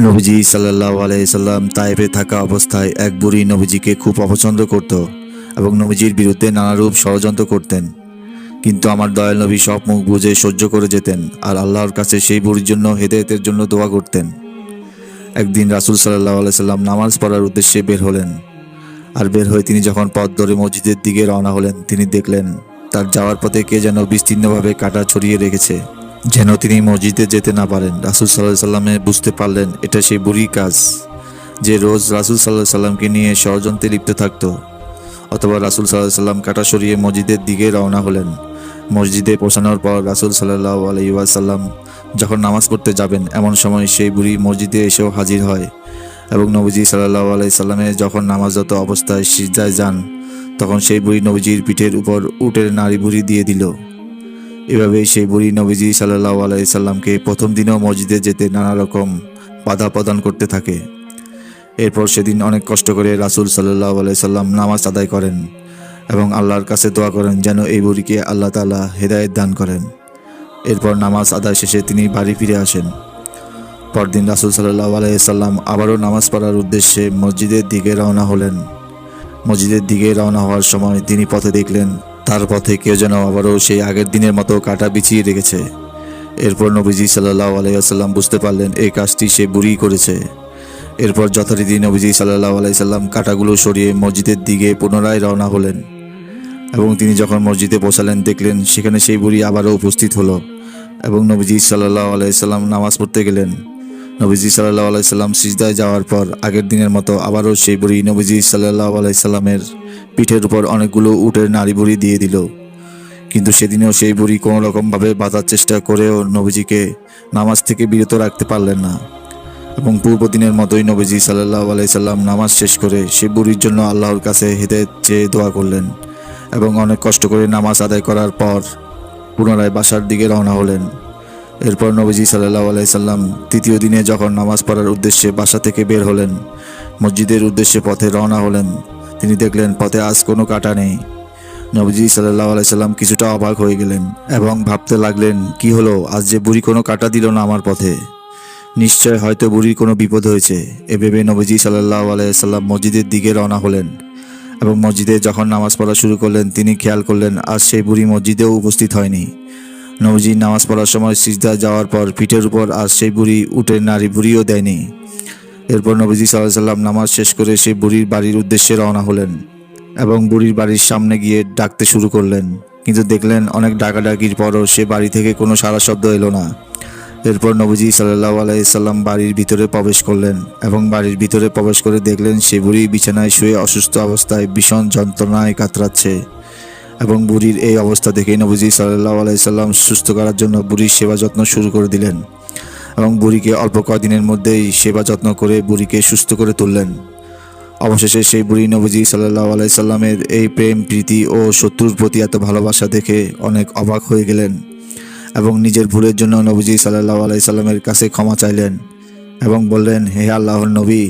নবীজি সাল্লাহ আলাইসাল্লাম তাইফে থাকা অবস্থায় এক বুড়ি নবীজিকে খুব অপছন্দ করত এবং নবীজির বিরুদ্ধে নানারূপ ষড়যন্ত্র করতেন। কিন্তু আমার দয়াল নবী সব মুখ বুঝে সহ্য করে যেতেন আর আল্লাহর কাছে সেই বুড়ির জন্য হেদায়েতের জন্য দোয়া করতেন। একদিন রাসুল সাল্লাহ আলাইসাল্লাম নামাজ পড়ার উদ্দেশ্যে বের হলেন। আর বের হয়ে তিনি যখন পথ ধরে মসজিদের দিকে রওনা হলেন, তিনি দেখলেন, তার যাওয়ার পথে কে যেন বিস্তীর্ণভাবে কাটা ছড়িয়ে রেখেছে। যেন তিনি মসজিদে যেতে না পারেন। রাসুল সাল্লাহ সাল্লামে বুঝতে পারলেন, এটা সেই বুড়ি কাজ যে রোজ রাসুল সাল্লাহ সাল্লামকে নিয়ে ষড়যন্ত্রে লিপ্ত থাকতো। অথবা রাসুল সাল্লাহ সাল্লাম কাটা সরিয়ে মসজিদের দিকে রওনা হলেন। মসজিদে পৌঁছানোর পর রাসুল সাল্লাহ আলাইসাল্লাম যখন নামাজ পড়তে যাবেন, এমন সময় সেই বুড়ি মসজিদে এসেও হাজির হয় এবং নবীজি সাল্লাহ আলাইসাল্লামে যখন নামাজরত অবস্থায় সিজদায় যান, তখন সেই বুড়ি নবীজির পিঠের উপর উটের নাড়ি বুড়ি দিয়ে দিল। এভাবেই সেই বুড়ি নবীজি সাল্লাহ আলাইসাল্লামকে প্রথম দিনেও মসজিদে যেতে নানা রকম বাধা প্রদান করতে থাকে। এরপর সেদিন অনেক কষ্ট করে রাসুল সাল্লাহ আলাইসাল্লাম নামাজ আদায় করেন এবং আল্লাহর কাছে দোয়া করেন যেন এই বুড়িকে আল্লাহ তালা হেদায়েত দান করেন। এরপর নামাজ আদায় শেষে তিনি বাড়ি ফিরে আসেন। পরদিন রাসুল সাল্লাহ আলাইসাল্লাম আবারও নামাজ পড়ার উদ্দেশ্যে মসজিদের দিকে রওনা হলেন। মসজিদের দিকে রওনা হওয়ার সময় তিনি পথে দেখলেন তার পথে কেউ যেন আবারও সেই আগের দিনের মতো কাটা বিছিয়ে রেখেছে। এরপর নবীজি সাল্লাহ আলাইসাল্লাম বুঝতে পারলেন, এই কাজটি সে বুড়ি করেছে। এরপর যথারীতি নবীজি সাল্লাহ আলাইসাল্লাম কাটাগুলো সরিয়ে মসজিদের দিকে পুনরায় রওনা হলেন এবং তিনি যখন মসজিদে পৌঁছালেন, দেখলেন সেখানে সেই বুড়ি আবারও উপস্থিত হলো এবং নবীজি সাল্লাহ আলাইসাল্লাম নামাজ পড়তে গেলেন। নবীজি সাল্লাহ আলাইসাল্লাম সিজদায় যাওয়ার পর, আগের দিনের মতো আবারও সেই বুড়ি নবীজি সাল্লাহ আলাইসাল্লামের পিঠের উপর অনেকগুলো উটের নাড়ি বুড়ি দিয়ে দিল। কিন্তু সেদিনেও সেই বুড়ি কোনো রকমভাবে বাঁচার চেষ্টা করেও নবীজিকে নামাজ থেকে বিরত রাখতে পারলেন না। এবং পূর্ব দিনের মতোই নবীজি সাল্লাহ আলাইসাল্লাম নামাজ শেষ করে সে বুড়ির জন্য আল্লাহর কাছে হেদায়েত চেয়ে দোয়া করলেন এবং অনেক কষ্ট করে নামাজ আদায় করার পর পুনরায় বাসার দিকে রওনা হলেন। এরপর নবীজি সাল্লাহ আলাইসাল্লাম তৃতীয় দিনে যখন নামাজ পড়ার উদ্দেশ্যে বাসা থেকে বের হলেন, মসজিদের উদ্দেশ্যে পথে রওনা হলেন, তিনি দেখলেন পথে আজ কোনো কাটা নেই। নবীজি সাল্লাহ আলাইসাল্লাম কিছুটা অবাক হয়ে গেলেন এবং ভাবতে লাগলেন, কি হলো? আজ যে বুড়ি কোনো কাটা দিল না আমার পথে। নিশ্চয় হয়তো বুড়ির কোনো বিপদ হয়েছে। এ ভেবে নবীজি সাল্লাহ আলাইসাল্লাম মসজিদের দিকে রওনা হলেন এবং মসজিদে যখন নামাজ পড়া শুরু করলেন, তিনি খেয়াল করলেন, আজ সেই বুড়ি মসজিদেও উপস্থিত হয়নি। নবীজি নামাজ পড়ার সময় সিজদা যাওয়ার পর পিঠের উপর আর সেই বুড়ি উটের নারী বুড়িও দেয়নি। এরপর নবীজি সাল্লাহ সাল্লাম নামাজ শেষ করে সেই বুড়ির বাড়ির উদ্দেশ্যে রওনা হলেন এবং বুড়ির বাড়ির সামনে গিয়ে ডাকতে শুরু করলেন। কিন্তু দেখলেন অনেক ডাকাডাকির পরও সে বাড়ি থেকে কোনো সারা শব্দ এলো না। এরপর নবীজি সাল্লাহ আলাইসাল্লাম বাড়ির ভিতরে প্রবেশ করলেন এবং বাড়ির ভিতরে প্রবেশ করে দেখলেন সে বুড়ি বিছানায় শুয়ে অসুস্থ অবস্থায় ভীষণ যন্ত্রণায় কাতরাচ্ছে। এবং বুড়ির এই অবস্থা দেখে নবীজি সাল্লাহ আলাইসাল্লাম সুস্থ করার জন্য বুড়ির সেবা যত্ন শুরু করে দিলেন এবং বুড়িকে অল্প কদিনের মধ্যেই সেবা যত্ন করে বুড়িকে সুস্থ করে তুললেন। অবশেষে সেই বুড়ি নবীজি সাল্লাহ আলাইসাল্লামের এই প্রেম, প্রীতি ও শত্রুর প্রতি এত ভালোবাসা দেখে অনেক অবাক হয়ে গেলেন এবং নিজের ভুলের জন্য নবীজি সাল্লাহ আলাইসাল্লামের কাছে ক্ষমা চাইলেন এবং বললেন, হে আল্লাহর নবী,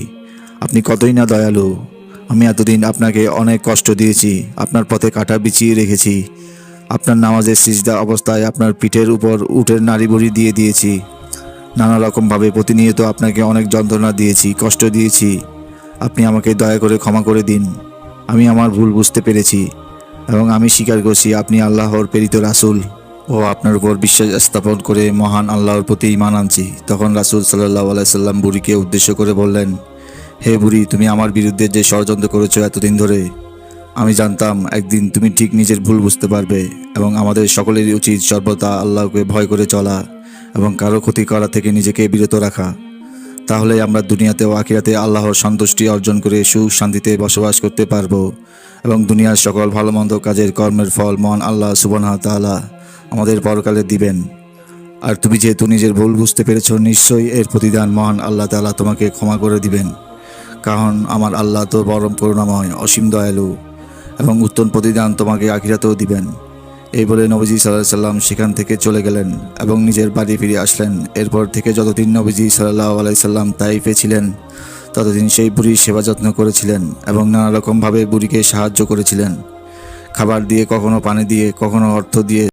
আপনি কতই না দয়ালু আমি এতদিন আপনাকে অনেক কষ্ট দিয়েছি, আপনার পথে কাটা বিছিয়ে রেখেছি। আপনার নামাজের সিজদা অবস্থায় আপনার পিঠের উপর উটের নাড়ি বুড়ি দিয়ে দিয়েছি। নানা রকমভাবে প্রতিনিয়ত আপনাকে অনেক যন্ত্রণা দিয়েছি, কষ্ট দিয়েছি। আপনি আমাকে দয়া করে ক্ষমা করে দিন। আমি আমার ভুল বুঝতে পেরেছি এবং আমি স্বীকার করছি আপনি আল্লাহর প্রেরিত রাসুল। ও আপনার উপর বিশ্বাস স্থাপন করে মহান আল্লাহর প্রতি ইমান আনছি। তখন রাসূল সাল্লাহ আলাইসাল্লাম বুড়িকে উদ্দেশ্য করে বললেন হে বুড়ি, তুমি আমার বিরুদ্ধে যে ষড়যন্ত্র করেছ এতদিন ধরে, আমি জানতাম একদিন তুমি ঠিক নিজের ভুল বুঝতে পারবে এবং আমাদের সকলেরই উচিত সর্বদা আল্লাহকে ভয় করে চলা এবং কারও ক্ষতি করা থেকে নিজেকে বিরত রাখা। তাহলে আমরা দুনিয়াতে ও আখিরাতে আল্লাহর সন্তুষ্টি অর্জন করে সুখ শান্তিতে বসবাস করতে পারব এবং দুনিয়ার সকল ভালো মন্দ কাজের কর্মের ফল মহান আল্লাহ সুবহানাহু ওয়া তাআলা আমাদের পরকালে দিবেন। আর তুমি যেহেতু নিজের ভুল বুঝতে পেরেছ, নিশ্চয়ই এর প্রতিদান মহান আল্লাহ তাআলা তোমাকে ক্ষমা করে দিবেন। কারণ আমার আল্লাহ তো পরম করুণাময়, অসীম দয়ালু এবং উত্তম প্রতিদান তোমাকে আখিরাতেও দিবেন। এই বলে নবীজি সাল্লাহ সাল্লাম সেখান থেকে চলে গেলেন এবং নিজের বাড়ি ফিরে আসলেন। এরপর থেকে যতদিন নবীজি সাল্লাহ আলাইসাল্লাম তাইফে ছিলেন, ততদিন সেই বুড়ির সেবা যত্ন করেছিলেন এবং নানা রকমভাবে বুড়িকে সাহায্য করেছিলেন। খাবার দিয়ে, কখনো পানি দিয়ে, কখনো অর্থ দিয়ে